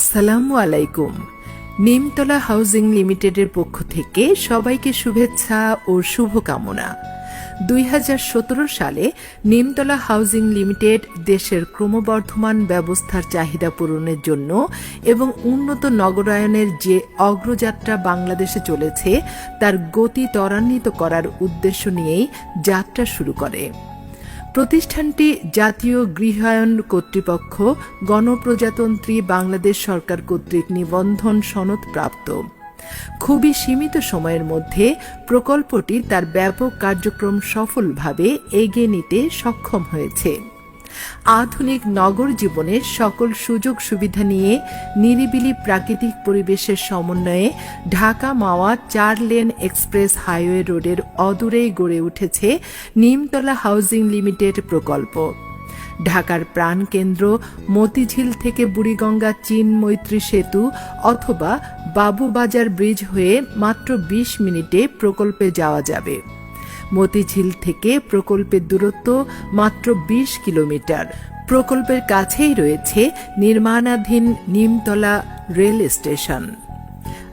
আসসালামু আলাইকুম। নিমতলা হাউজিং লিমিটেডের পক্ষ থেকে সবাইকে শুভেচ্ছা ও শুভকামনা। দুই হাজার সতেরো সালে নিমতলা হাউজিং লিমিটেড দেশের ক্রমবর্ধমান ব্যবস্থার চাহিদা পূরণের জন্য এবং উন্নত নগরায়নের যে অগ্রযাত্রা বাংলাদেশে চলেছে, তার গতি ত্বরান্বিত করার উদ্দেশ্য নিয়েই যাত্রা শুরু করে। প্রতিষ্ঠানটি জাতীয় গৃহায়ন কর্তৃপক্ষ গণপ্রজাতন্ত্রী বাংলাদেশ সরকার কর্তৃক নিবন্ধন সনদ প্রাপ্ত খুবই সীমিত সময়ের মধ্যে প্রকল্পটি তার ব্যাপক কার্যক্রম সফলভাবে এগিয়ে নিতে সক্ষম হয়েছে। আধুনিক নগর জীবনের সকল সুযোগ সুবিধা নিয়ে নিরিবিলি প্রাকৃতিক পরিবেশের সমন্বয়ে ঢাকা মাওয়া চার লেন এক্সপ্রেস হাইওয়ে রোডের অদূরেই গড়ে উঠেছে নিমতলা হাউজিং লিমিটেড প্রকল্প। ঢাকার প্রাণকেন্দ্র মতিঝিল থেকে বুড়িগঙ্গা চীন মৈত্রী সেতু অথবা বাবুবাজার ব্রিজ হয়ে মাত্র ২০ মিনিটে প্রকল্পে যাওয়া যাবে। মতিঝিল থেকে প্রকল্পের দূরত্ব মাত্র ২০ কিলোমিটার। প্রকল্পের কাছেই রয়েছে নির্মাণাধীন নিমতলা রেল স্টেশন।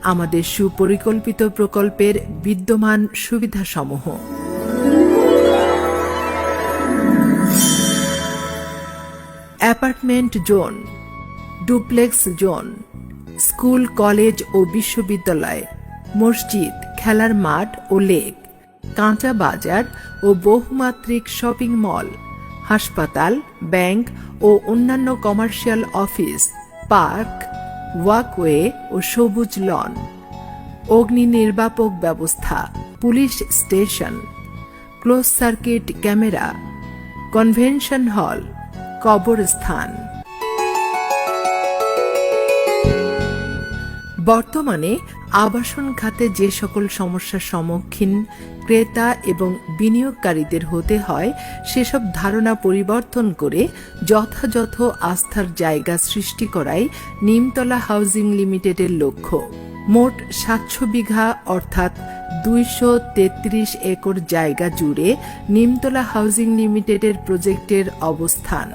আমাদের সুপরিকল্পিত প্রকল্পের বিদ্যমান সুবিধাসমূহ। Apartment zone, duplex zone, school, college ও বিশ্ববিদ্যালয়, মসজিদ, খেলার মাঠ ও লেক। কাঁচা বাজার ও বহুমাত্রিক শপিং মল, হাসপাতাল, ব্যাংক ও অন্যান্য কমার্শিয়াল অফিস, পার্ক, ওয়াকওয়ে ও সবুজ লন, অগ্নি নির্বাপক ব্যবস্থা, police station, close circuit camera, convention hall, কবরস্থান। বর্তমানে আবাসন খাতে যে সকল সমস্যার সম্মুখীন ক্রেতা এবং বিনিয়োগকারীদের হতে হয়, সেসব ধারণা পরিবর্তন করে যথাযথ আস্থার জায়গা সৃষ্টি করাই নিমতলা হাউজিং লিমিটেডের লক্ষ্য। মোট সাতশো বিঘা অর্থাৎ দুইশো তেত্রিশ একর জায়গা জুড়ে নিমতলা হাউজিং লিমিটেডের প্রজেক্টের অবস্থান।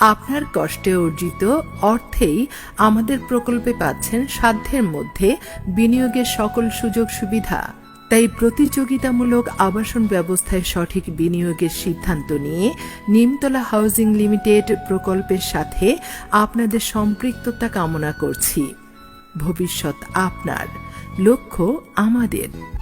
আপনার কষ্টে অর্জিত অর্থেই আমাদের প্রকল্পে পাচ্ছেন সাধ্যের মধ্যে বিনিয়োগের সকল সুযোগ সুবিধা। তাই প্রতিযোগিতামূলক আবাসন ব্যবস্থায় সঠিক বিনিয়োগের সিদ্ধান্ত নিয়ে নিমতলা হাউজিং লিমিটেড প্রকল্পের সাথে আপনাদের সম্পৃক্ততা কামনা করছি। ভবিষ্যৎ আপনার। লক্ষ্য আমাদের।